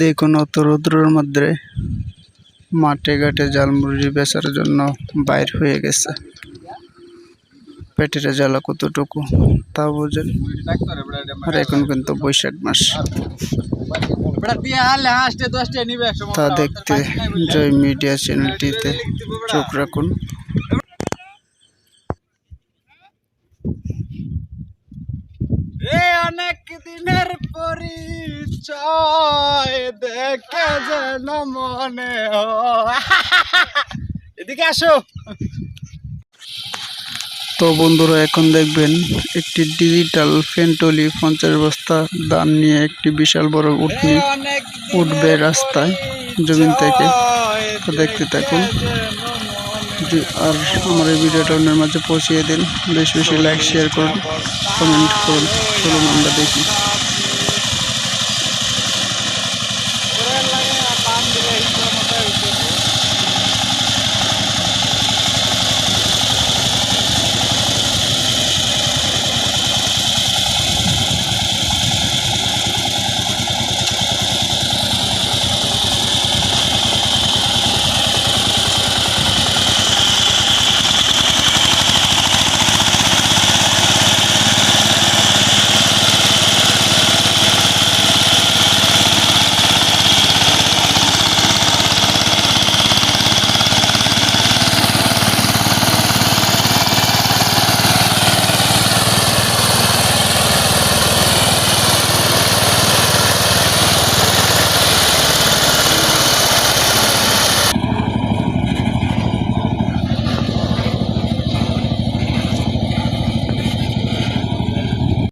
দেখুন অত রৌদ্রের মধ্যে মাঠে ঘাটে জাল মুরগি বেচার জন্য বাইর হয়ে গেছে। পেটের জ্বালা কতটুকু তা বোঝেন। আর এখন কিন্তু বৈশাখ মাস। তা দেখতে জয় মিডিয়া চ্যানেলটিতে চোখ রাখুন। অনেক দিনের পরিচয় দেখে যেন মনে এদিকে আসো। তো বন্ধুরা এখন দেখবেন একটি ডিজিটাল ফেন্টলি পঞ্চাশ বস্তা দান নিয়ে একটি বিশাল বড় উঠনি উঠবে রাস্তায় জমিন থেকে। তো দেখতে থাকুন। আর আমার এই ভিডিওটা অন্যের মাঝে পৌঁছিয়ে দিন। বেশি বেশি লাইক শেয়ার করুন কমেন্ট করুন। চলুন আমরা দেখি।